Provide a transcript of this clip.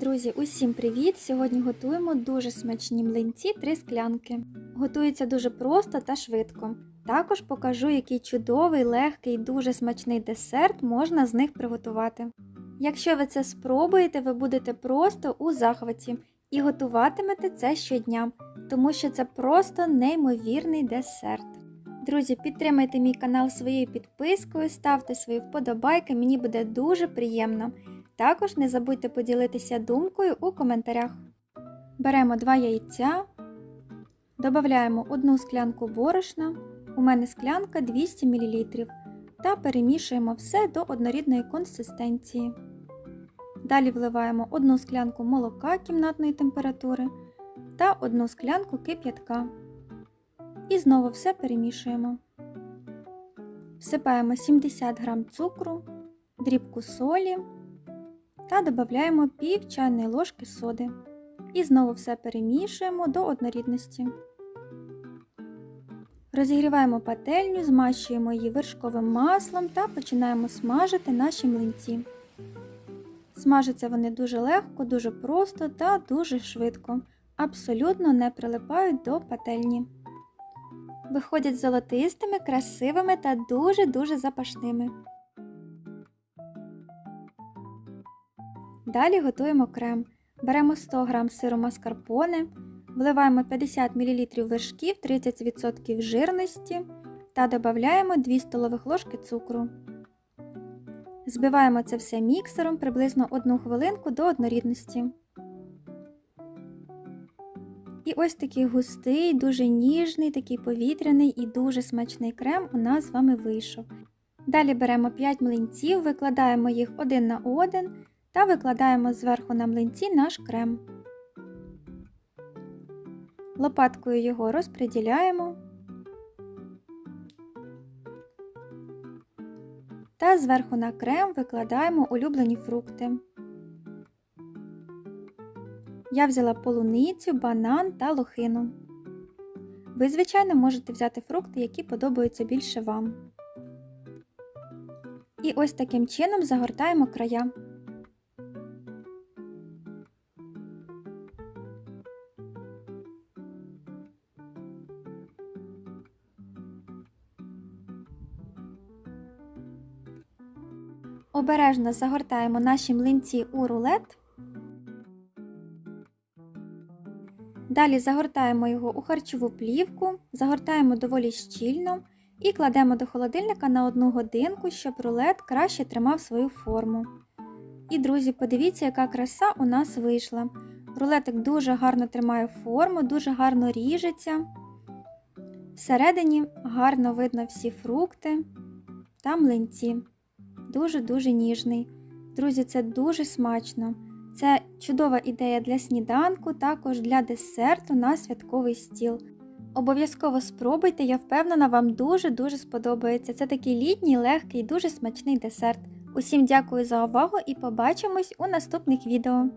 Друзі, усім привіт! Сьогодні готуємо дуже смачні млинці три склянки. Готується дуже просто та швидко. Також покажу, який чудовий, легкий, дуже смачний десерт можна з них приготувати. Якщо ви це спробуєте, ви будете просто у захваті і готуватимете це щодня, тому що це просто неймовірний десерт. Друзі, підтримайте мій канал своєю підпискою, ставте свої вподобайки, мені буде дуже приємно. Також не забудьте поділитися думкою у коментарях. Беремо 2 яйця, додаємо 1 склянку борошна, у мене склянка 200 мл, та перемішуємо все до однорідної консистенції. Далі вливаємо 1 склянку молока кімнатної температури та 1 склянку кип'ятка. І знову все перемішуємо. Всипаємо 70 г цукру, дрібку солі та додаємо пів чайної ложки соди. І знову все перемішуємо до однорідності. Розігріваємо пательню, змащуємо її вершковим маслом та починаємо смажити наші млинці. Смажаться вони дуже легко, дуже просто та дуже швидко, абсолютно не прилипають до пательні. Виходять золотистими, красивими та дуже-дуже запашними. Далі готуємо крем. Беремо 100 г сиру маскарпоне, вливаємо 50 мл вершків 30% жирності та додаємо 2 столових ложки цукру. Збиваємо це все міксером приблизно 1 хвилинку до однорідності. І ось такий густий, дуже ніжний, такий повітряний і дуже смачний крем у нас з вами вийшов. Далі беремо 5 млинців, викладаємо їх один на один та викладаємо зверху на млинці наш крем. Лопаткою його розподіляємо та зверху на крем викладаємо улюблені фрукти. Я взяла полуницю, банан та лохину. Ви, звичайно, можете взяти фрукти, які подобаються більше вам. І ось таким чином загортаємо края. Обережно загортаємо наші млинці у рулет. Далі загортаємо його у харчову плівку, загортаємо доволі щільно і кладемо до холодильника на одну годинку, щоб рулет краще тримав свою форму. І, друзі, подивіться, яка краса у нас вийшла. Рулетик дуже гарно тримає форму, дуже гарно ріжеться. Всередині гарно видно всі фрукти та млинці. Дуже-дуже ніжний. Друзі, це дуже смачно. Це чудова ідея для сніданку, також для десерту на святковий стіл. Обов'язково спробуйте, я впевнена, вам дуже-дуже сподобається. Це такий літній, легкий, дуже смачний десерт. Усім дякую за увагу і побачимось у наступних відео.